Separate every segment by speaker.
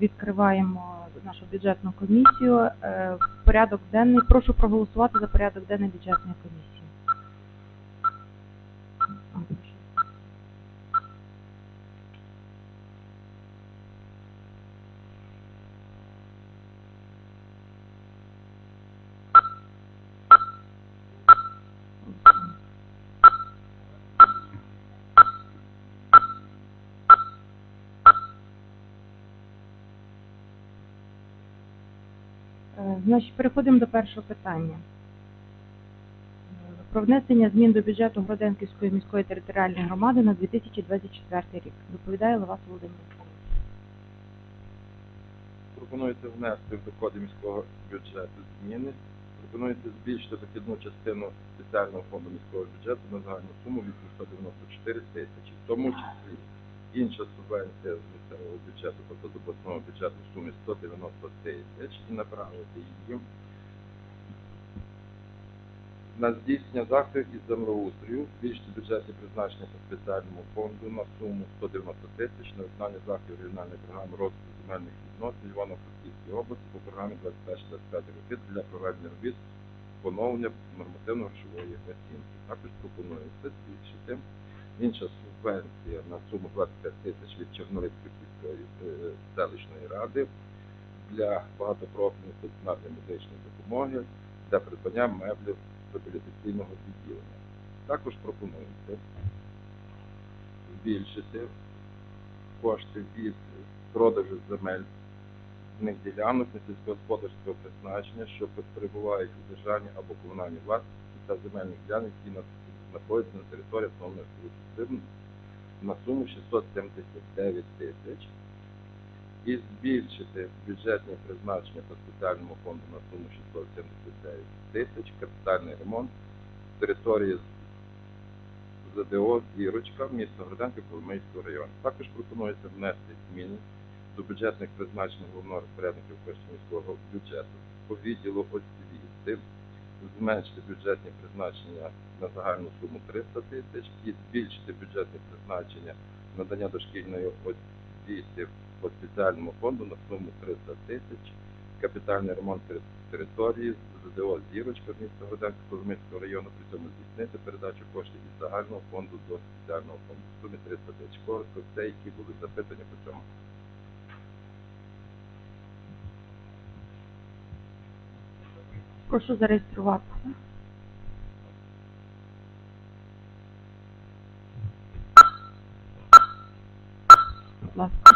Speaker 1: Відкриваємо нашу бюджетну комісію. Е, Порядок денний. Прошу проголосувати за порядок денний бюджетної комісії. Значить, переходимо до першого питання. Е, Про внесення змін до бюджету Гроденківської міської територіальної громади на 2024 рік. Доповідає Левас Володимир.
Speaker 2: Пропонується внести в доходи міського бюджету зміни. Пропонується збільшити дохідну частину спеціального фонду міського бюджету на загальну суму 894 тисячі. В тому числі інша субвенція з місцевого бюджету, тобто з обласного бюджету в сумі 190 тисяч і направити її на здійснення заходів із землеустрою, збільшити бюджетні призначення по спеціальному фонду на суму 190 тисяч на виконання заходів регіональної програми розвитку земельних відносин Івано-Франківської області по програмі 21-25 роки для проведення робіт поновлення нормативно-грошової оцінки. Також пропонується збільшити інша субвенція на суму 25 тисяч від Чорнолицької е, селищної ради для багатопрофільної стаціонарної медичної допомоги для придбання меблів стабілізаційного відділення. Також пропонується збільшити кошти від продажу земель них ділянок на сільськогосподарського призначення, що перебувають у державній або комунальній власності та земельних ділянок, які на- знаходяться на території автономної Республіки на суму 679 тисяч. І збільшити бюджетні призначення по спеціальному фонду на суму 679 тисяч, капітальний ремонт території ЗДО Зірочка, місто Гроденко, Коломийського району. Також пропонується внести зміни до бюджетних призначень головного розпорядника коштів міського бюджету по відділу освіти, зменшити бюджетні призначення на загальну суму 300 тисяч і збільшити бюджетні призначення надання дошкільної освіти по спеціальному фонду на суму 300 тисяч, капітальний ремонт території ЗДО Зірочка міста Гроденського Коломийського району, при цьому здійснити передачу коштів із загального фонду до спеціального фонду в сумі 300 тисяч. Коротко, це які були запитання по цьому.
Speaker 1: Прошу зареєструватися. Будь ласка.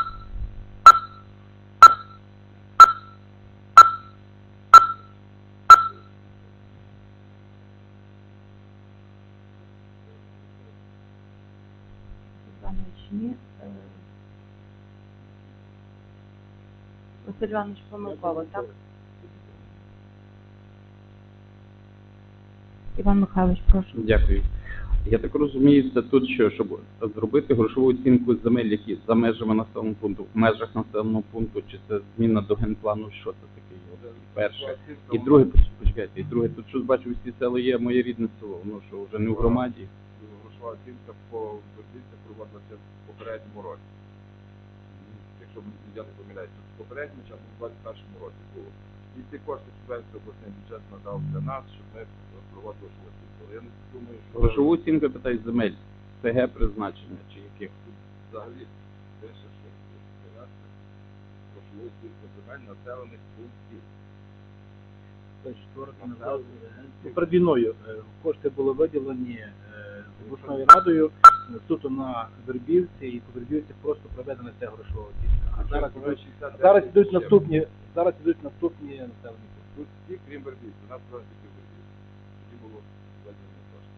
Speaker 1: Іванович, ні. Е, Василь Іванович помилково, так? Іван Михайлович, прошу.
Speaker 3: Дякую. Я так розумію, це тут що, щоб зробити грошову оцінку земель, які за межами населеного пункту, в межах населеного пункту, чи це зміна до генплану, що це таке? Перше. І друге, почекайте, і друге, тут щось бачу, всі село є моє рідне село, ну що вже не в громаді.
Speaker 2: грошова оцінка по вербівці проводилася в попередньому році. Якщо я не помиляюсь, то в попередньому чи в 21-му році було. І ці кошти субвенції обласний бюджет надав для нас, щоб ми проводили оцінку. Я не думаю, що
Speaker 3: Грошову оцінку питаю земель, ТГ призначення чи яких.
Speaker 2: взагалі пише, що грошову оцінку земель населених пунктів.
Speaker 4: Перед війною е, кошти були виділені е, обласною радою суто на Вербівці, і по Вербівці просто проведена ця грошова оцінка. А зараз
Speaker 2: йдуть-
Speaker 4: зараз
Speaker 2: йдуть
Speaker 4: наступні, зараз йдуть наступні населені пункти.
Speaker 2: Тут всі, крім Вербівців, у нас просто тільки Вербівці. Тоді було виділені кошти.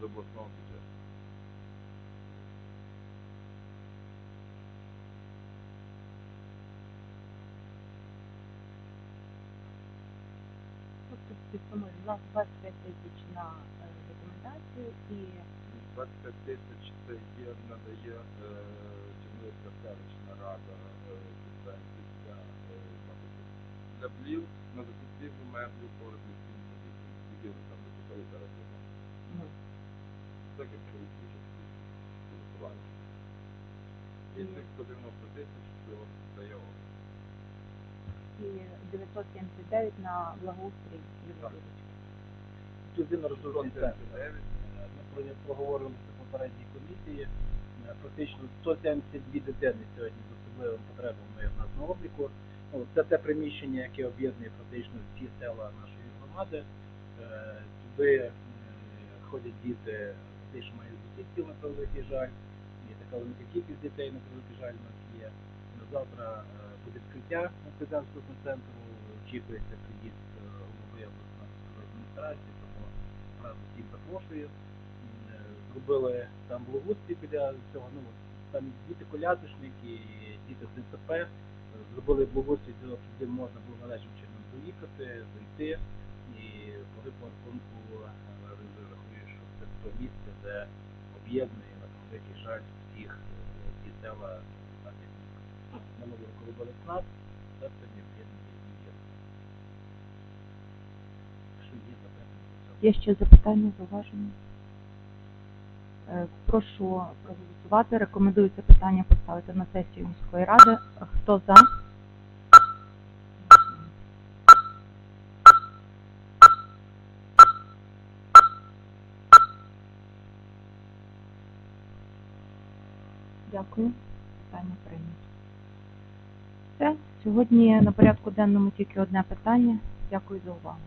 Speaker 2: З обласного бюджету.
Speaker 1: Тобто підсумуємо, у нас 25 тисяч на е, документацію і
Speaker 2: 25 тисяч це є, надає е, селищна рада е, субвенції для, е, наприклад, для блів на закупівлю меблів по революційній політиці. Скільки ви там закупили зараз?
Speaker 1: ну,
Speaker 2: Так як беруть участь у. І цих 190 тисяч що дає область.
Speaker 1: І 979 на благоустрій Юрійович.
Speaker 4: Тут він розроблений центр.
Speaker 2: 179,
Speaker 4: Е, Ми проговорили це попередній комісії. Е, Практично 172 дитини сьогодні з особливими потребами в нас на обліку. Ну, це те приміщення, яке об'єднує практично всі села нашої громади. Е, Туди е, ходять діти, що мають сусідків на превеликий жаль. І така велика кількість дітей на превеликий жаль у нас є. Завтра е, відкриття Президентського центру. Очікується приїзд е, голови обласної адміністрації, тому одразу всіх запрошую. Е, Зробили там благоустрій біля цього, ну там діти колядочники, діти з ДЦП. Е, Зробили того, щоб можна було належним чином доїхати, зайти. І по рахунку рахую, що це то місце, де об'єднує на великий жаль всіх ті села Минулого року робили СНАП, це сьогодні об'єднує і є.
Speaker 1: Є ще запитання, зауваження? Е, Прошу проголосувати. Рекомендую це питання поставити на сесію міської ради. Хто за? Дякую. Питання прийнято. Все. Сьогодні на порядку денному тільки одне питання. Дякую за увагу.